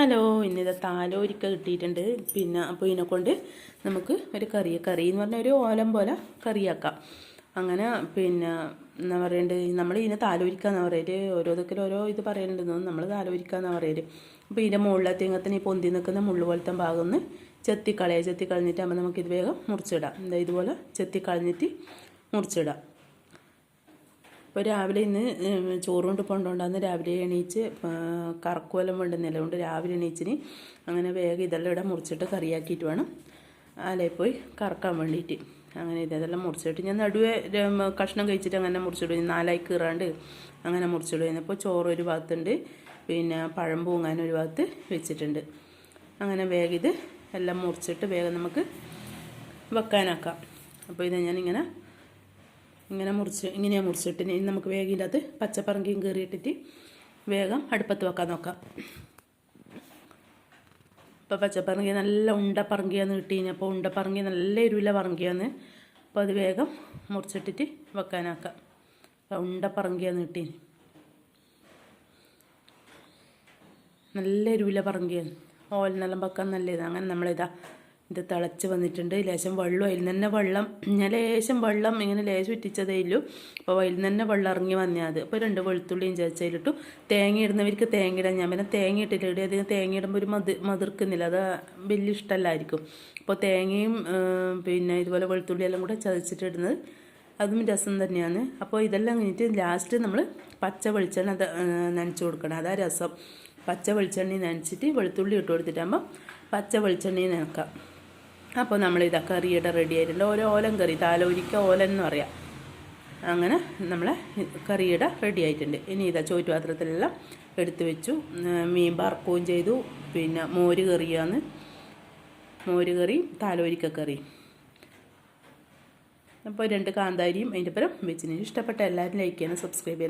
Hello ഇന്നിത് താലോരിക്ക കിട്ടിയിട്ടുണ്ട്. പിന്നെ അപ്പോൾ ഇതിനെ കൊണ്ട് നമുക്ക് ഒരു കറി കറി എന്ന് പറഞ്ഞാൽ ഒരു ഓലം പോലെ കറിയാക്കാം. അങ്ങനെ പിന്നെ എന്താ പറയേണ്ടത് നമ്മൾ ഇതിനെ താലോരിക്ക എന്ന് പറയൽ. ഓരോതൊക്കെ ഓരോ ഇത് പറയേണ്ടതെന്ന് നമ്മൾ താലോരിക്ക എന്ന് പറയൽ. അപ്പോൾ ഇതിന്റെ മുകളിലെ തേങ്ങത്തിന് ഈ പൊന്തി നിൽക്കുന്ന മുള്ളു പോലത്തെ ഭാഗം ഒന്ന് ചെത്തി കളയുക ചെത്തി നമുക്കിത് വേഗം മുറിച്ചിടാം. ഇതുപോലെ ചെത്തി കളഞ്ഞിട്ട് മുറിച്ചിടാം. ഇപ്പോൾ രാവിലെ ഇന്ന് ചോറ് കൊണ്ട് കൊണ്ടുകൊണ്ടാന്ന് രാവിലെ എണീച്ച് കറക്കുവലം വേണ്ടുന്നില്ല. കൊണ്ട് രാവിലെ എണീച്ചിന് അങ്ങനെ വേഗം ഇതെല്ലാം ഇവിടെ മുറിച്ചിട്ട് കറിയാക്കിയിട്ട് വേണം. അലയിൽ പോയി കറക്കാൻ വേണ്ടിയിട്ട്. അങ്ങനെ ഇതെല്ലാം മുറിച്ചിട്ട് ഞാൻ നടുവേ കഷ്ണം കഴിച്ചിട്ട് അങ്ങനെ മുറിച്ചിടും. നാലായി കീറാണ്ട് അങ്ങനെ മുറിച്ചിടും. അപ്പോൾ ചോറ് ഒരു ഭാഗത്തുണ്ട് പിന്നെ പഴം പൂങ്ങാൻ ഒരു ഭാഗത്ത് വെച്ചിട്ടുണ്ട്. അങ്ങനെ വേഗം ഇത് എല്ലാം മുറിച്ചിട്ട് വേഗം നമുക്ക് വെക്കാനാക്കാം. അപ്പോൾ ഇത് ഞാനിങ്ങനെ ഇങ്ങനെ മുറിച്ച് ഇങ്ങനെയാണ് മുറിച്ചിട്ട്. ഇനി നമുക്ക് വേഗം ഇതിനകത്ത് പച്ചപ്പറങ്കിയും കയറിയിട്ടിട്ട് വേഗം അടുപ്പത്ത് വെക്കാൻ നോക്കാം. ഇപ്പോൾ പച്ചപ്പറങ്കി നല്ല ഉണ്ടപ്പറങ്കിയാന്ന് കിട്ടി അപ്പോൾ ഉണ്ടപ്പറങ്കി നല്ല എരുവില പറങ്കിയാന്ന്. അപ്പോൾ അത് വേഗം മുറിച്ചിട്ടിട്ട് വെക്കാനാക്കാം. ഉണ്ടപ്പറങ്കിയാന്ന് കിട്ടി നല്ല എരുവില പറങ്കിയാണ് ഓലിനെല്ലാം വെക്കാൻ നല്ലതാണ്. അങ്ങനെ നമ്മളിതാ ഇത് തിളച്ച് വന്നിട്ടുണ്ട്. ലേശം വെള്ളം അതിൽ തന്നെ വെള്ളം. ഞാൻ ലേശം വെള്ളം ഇങ്ങനെ ലേശം ഇറ്റിച്ചതേ ഇല്ലു അപ്പോൾ അതിൽ തന്നെ വെള്ളം ഇറങ്ങി വന്നാൽ അപ്പോൾ രണ്ട് വെളുത്തുള്ളിയും ചേച്ചയിലിട്ടു തേങ്ങ ഇടുന്നവർക്ക് തേങ്ങ ഇടാൻ ഞാൻ പിന്നെ തേങ്ങ ഇട്ടില്ല ഇവിടെ അധികം തേങ്ങ ഇടുമ്പോൾ ഒരു മതി മതിർക്കുന്നില്ല അത് വലിയ ഇഷ്ടമല്ലായിരിക്കും. അപ്പോൾ തേങ്ങയും പിന്നെ ഇതുപോലെ വെളുത്തുള്ളി എല്ലാം കൂടെ ചതച്ചിട്ടിടുന്നത് അതും രസം തന്നെയാണ്. അപ്പോൾ ഇതെല്ലാം കഴിഞ്ഞിട്ട് ലാസ്റ്റ് നമ്മൾ പച്ച വെളിച്ചെണ്ണ നനച്ച് കൊടുക്കണം. അതാ രസം. പച്ച വെളിച്ചെണ്ണ നനച്ചിട്ട് വെളുത്തുള്ളി ഇട്ട് കൊടുത്തിട്ടാകുമ്പോൾ പച്ച വെളിച്ചെണ്ണയും നനക്കാം. അപ്പോൾ നമ്മൾ ഇതാ കറിയുടെ റെഡി ആയിട്ടുണ്ട്. ഓരോ ഓലം കറി താലോരിക്ക ഓലൻ എന്ന് പറയാം. അങ്ങനെ നമ്മളെ കറിയുടെ റെഡി ആയിട്ടുണ്ട്. ഇനി ഇതാ ചോറ്റുപാത്രത്തിലെല്ലാം എടുത്തു വെച്ചു. മീൻ വറക്കുകയും ചെയ്തു. പിന്നെ മോര് കറിയാണ്. മോര് കറി താലോരിക്ക കറി അപ്പോൾ രണ്ട് കാന്താരിയും അതിന്റെ പരം വെച്ചിന് ഇഷ്ടപ്പെട്ട എല്ലാവരും ലൈക്ക് ചെയ്യണം സബ്സ്ക്രൈബ് ചെയ്യണം.